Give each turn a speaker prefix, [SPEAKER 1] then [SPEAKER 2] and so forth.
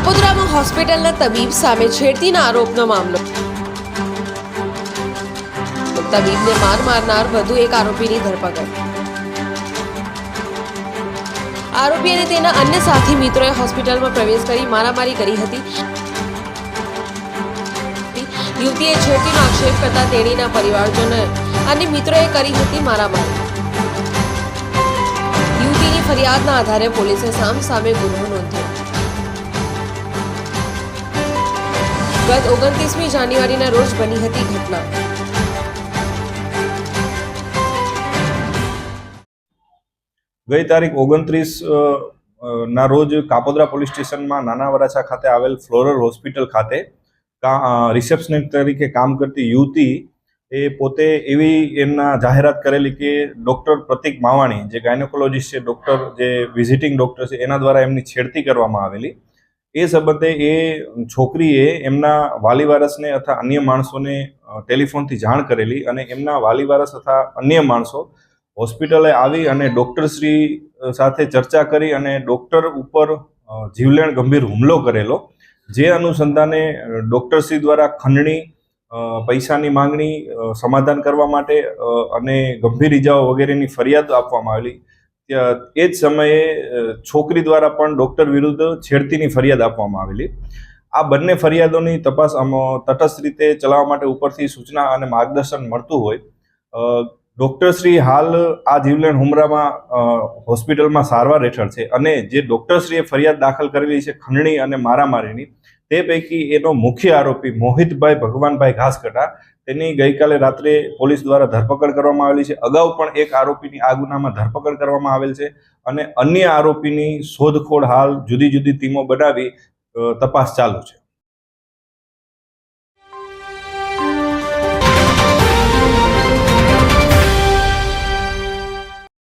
[SPEAKER 1] કાપોદ્રામાં હોસ્પિટલના તબીબ સામે છેડતીના આરોપનો મામલો. તબીબને માર મારનાર વધુ એક આરોપીની ધરપકડ. આરોપી અને તેના અન્ય સાથી મિત્રોએ હોસ્પિટલમાં પ્રવેશ કરી મારામારી કરી હતી. યુવતીએ છેડતીનો આક્ષેપ કરતા તેણીના પરિવારજનો અને મિત્રોએ કરી હતી મારામારી. યુવતીની ફરિયાદના આધારે પોલીસે સામ સામે ગુનો નોંધ્યો. ગત ઓગણત્રીસમી જાન્યુઆરીના રોજ બની હતી ઘટના.
[SPEAKER 2] ગઈ તારીખ ઓગણત્રીસ ના રોજ કાપોદરા પોલીસ સ્ટેશનમાં નાના વરાછા ખાતે આવેલ ફ્લોરલ હોસ્પિટલ ખાતે રિસેપ્શનિસ્ટ તરીકે કામ કરતી યુવતી એ પોતે એવી એમના જાહેરાત કરેલી કે ડૉક્ટર પ્રતિક માવાણી, જે ગાયનોકોલોજીસ્ટ છે, ડૉક્ટર જે વિઝિટિંગ ડૉક્ટર છે, એના દ્વારા એમની છેડતી કરવામાં આવેલી. એ સંબંધે એ છોકરીએ એમના વાલીવારસને અથવા અન્ય માણસોને ટેલિફોનથી જાણ કરેલી અને એમના વાલીવારસ અથવા અન્ય માણસો હોસ્પિટલે આવી અને ડૉક્ટરશ્રી સાથે ચર્ચા કરી અને ડૉક્ટર ઉપર જીવલેણ ગંભીર હુમલો કરેલો. જે અનુસંધાને ડૉક્ટરશ્રી દ્વારા ખંડણી પૈસાની માંગણી સમાધાન કરવા માટે અને ગંભીર ઇજાઓ વગેરેની ફરિયાદ આપવામાં આવેલી. એ જ સમયે છોકરી દ્વારા પણ ડૉક્ટર વિરુદ્ધ છેડતીની ફરિયાદ આપવામાં આવેલી. આ બંને ફરિયાદોની તપાસ તટસ્થ રીતે ચલાવવા માટે ઉપરથી સૂચના અને માર્ગદર્શન મળતું હોય. ડૉક્ટરશ્રી હાલ આ જીવલેણ હુમરામાં હોસ્પિટલમાં સારવાર હેઠળ છે અને જે ડૉક્ટરશ્રીએ ફરિયાદ દાખલ કરેલી છે ખંડણી અને મારામારીની, તે પૈકી એનો મુખ્ય આરોપી મોહિતભાઈ ભગવાનભાઈ ઘાસકટા તેની ગઈકાલે રાત્રે પોલીસ દ્વારા ધરપકડ કરવામાં આવેલી છે. અગાઉ પણ એક આરોપીની આ ગુનામાં ધરપકડ કરવામાં આવેલ છે અને અન્ય આરોપીની શોધખોળ હાલ જુદી જુદી ટીમો બનાવી તપાસ ચાલુ છે.